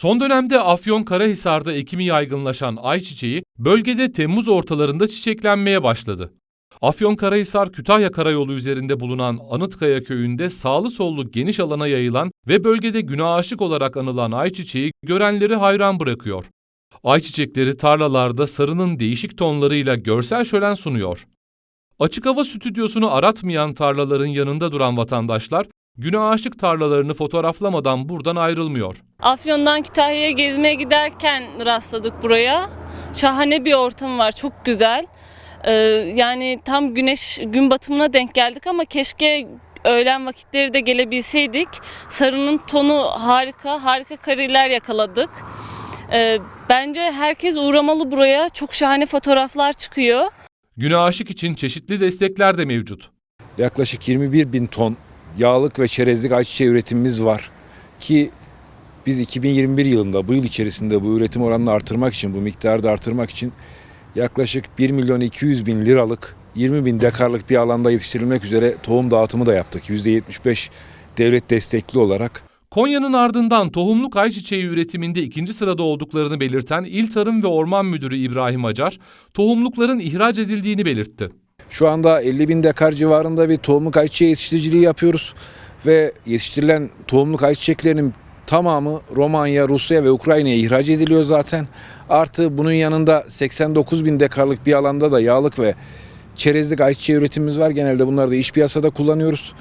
Son dönemde Afyonkarahisar'da ekimi yaygınlaşan ayçiçeği bölgede Temmuz ortalarında çiçeklenmeye başladı. Afyonkarahisar Kütahya Karayolu üzerinde bulunan Anıtkaya köyünde sağlı sollu geniş alana yayılan ve bölgede güne aşık olarak anılan ayçiçeği görenleri hayran bırakıyor. Ayçiçekleri tarlalarda sarının değişik tonlarıyla görsel şölen sunuyor. Açık hava stüdyosunu aratmayan tarlaların yanında duran vatandaşlar, güne aşık tarlalarını fotoğraflamadan buradan ayrılmıyor. Afyon'dan Kütahya'ya gezmeye giderken rastladık buraya. Şahane bir ortam var, çok güzel. Ee, yani tam güneş gün batımına denk geldik ama keşke öğlen vakitleri de gelebilseydik. Sarının tonu harika, harika kareler yakaladık. Ee, bence herkes uğramalı buraya. Çok şahane fotoğraflar çıkıyor. Güne aşık için çeşitli destekler de mevcut. yaklaşık 21 bin ton yağlık ve çerezlik ayçiçeği üretimimiz var. Ki biz 2021 yılında bu yıl içerisinde bu üretim oranını artırmak için, bu miktarı da artırmak için yaklaşık 1 milyon 200 bin liralık 20 bin dekarlık bir alanda yetiştirilmek üzere tohum dağıtımı da yaptık. %75 devlet destekli olarak. Konya'nın ardından tohumluk ayçiçeği üretiminde ikinci sırada olduklarını belirten İl Tarım ve Orman Müdürü İbrahim Acar, tohumlukların ihraç edildiğini belirtti. Şu anda 50 bin dekar civarında bir tohumluk ayçiçeği yetiştiriciliği yapıyoruz. Ve yetiştirilen tohumluk ayçiçeklerinin tamamı Romanya, Rusya ve Ukrayna'ya ihraç ediliyor zaten. Artı bunun yanında 89 bin dekarlık bir alanda da yağlık ve çerezlik ayçiçeği üretimimiz var. Genelde bunları da iş piyasada kullanıyoruz.